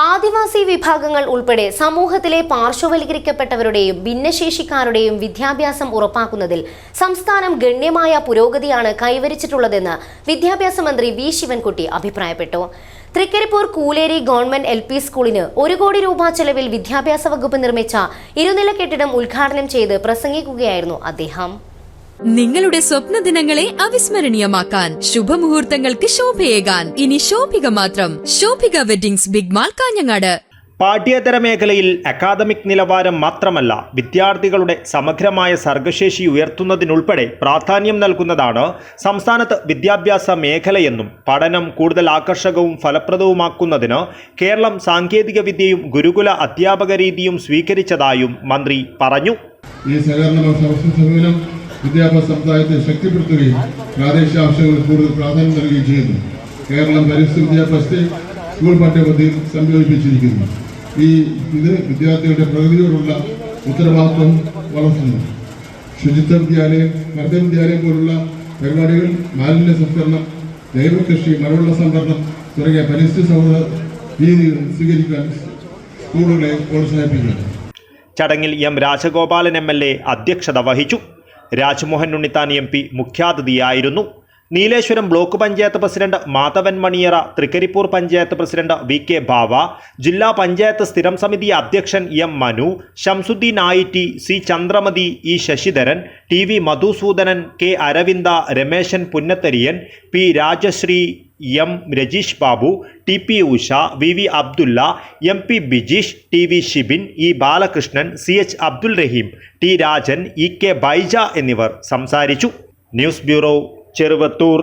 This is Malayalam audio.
ആദിവാസി വിഭാഗങ്ങൾ ഉൾപ്പെടെ സമൂഹത്തിലെ പാർശ്വവൽക്കരിക്കപ്പെട്ടവരുടെയും ഭിന്നശേഷിക്കാരുടെയും വിദ്യാഭ്യാസം ഉറപ്പാക്കുന്നതിൽ സംസ്ഥാനം ഗണ്യമായ പുരോഗതിയാണ് കൈവരിച്ചിട്ടുള്ളതെന്ന് വിദ്യാഭ്യാസ മന്ത്രി വി ശിവൻകുട്ടി അഭിപ്രായപ്പെട്ടു. Trikaripur Kooleri government L P സ്കൂളിന് ഒരു കോടി രൂപ ചെലവിൽ വിദ്യാഭ്യാസ വകുപ്പ് നിർമ്മിച്ച ഇരുനില കെട്ടിടം ഉദ്ഘാടനം ചെയ്ത് പ്രസംഗിക്കുകയായിരുന്നു അദ്ദേഹം. നിങ്ങളുടെ സ്വപ്ന ദിനങ്ങളെ അവിസ്മരണീയമാക്കാൻ ശുഭമുഹൂർത്തങ്ങൾക്ക് ശോഭയേകാൻ. ഇനി ശോഭിക മാത്രം. Shobhika weddings big mall Kanhangad. പാഠ്യേതര മേഖലയിൽ അക്കാദമിക് നിലവാരം മാത്രമല്ല വിദ്യാർത്ഥികളുടെ സമഗ്രമായ സർഗശേഷി ഉയർത്തുന്നതിനുൾപ്പെടെ പ്രാധാന്യം നൽകുന്നതാണ് സംസ്ഥാനത്ത് വിദ്യാഭ്യാസ മേഖലയെന്നും പഠനം കൂടുതൽ ആകർഷകവും ഫലപ്രദവുമാക്കുന്നതിന് കേരളം സാങ്കേതിക വിദ്യയും ഗുരുകുല അധ്യാപക രീതിയും സ്വീകരിച്ചതായും മന്ത്രി പറഞ്ഞു. ഈ സഹകരണ വിദ്യാഭ്യാസ സമുദായത്തെ ശക്തിപ്പെടുത്തുകയും പ്രാദേശിക ആവശ്യങ്ങൾക്ക് കൂടുതൽ പ്രാധാന്യം നൽകുകയും ചെയ്യുന്നു. കേരളം പരിസ്ഥിതി വിദ്യാഭ്യാസത്തെ സ്കൂൾ പാഠ്യപദ്ധതിയിൽ സംയോജിപ്പിച്ചിരിക്കുന്നു. ഈ ഇത് വിദ്യാർത്ഥികളുടെ പ്രകൃതിയോടുള്ള ഉത്തരവാദിത്വം വളർത്തുന്നു. ശുചിത്വ വിദ്യാലയം മർദ്ദ വിദ്യാലയം പോലുള്ള പരിപാടികൾ മാലിന്യ സംസ്കരണം ജൈവ കൃഷി മഴവെള്ള സംഭരണം തുടങ്ങിയ പരിസ്ഥിതി സൗഹൃദ രീതികൾ സ്വീകരിക്കാൻ സ്കൂളുകളെ പ്രോത്സാഹിപ്പിക്കുന്നു. ചടങ്ങിൽ M Rajagopalan M L A അധ്യക്ഷത വഹിച്ചു. Rajmohan Unnithan M P മുഖ്യാതിഥിയായിരുന്നു Nileshwaram block panchayat president Madhavan Maniyara Trikaripur panchayat president V K Bava ജില്ലാ പഞ്ചായത്ത് സ്ഥിരം സമിതി അധ്യക്ഷൻ M Manu Shamsuddin Ayitti C Chandramathi E Sasidharan T V Madhusoodanan K Aravinda Rameshan Punnathariyan P Rajasree M Rajeesh Babu T P Usha V V Abdulla M P Bijeesh T V Shibin E Balakrishnan C H Abdul Raheem T Rajan E K Baija എന്നിവർ സംസാരിച്ചു. News bureau Cheruvathur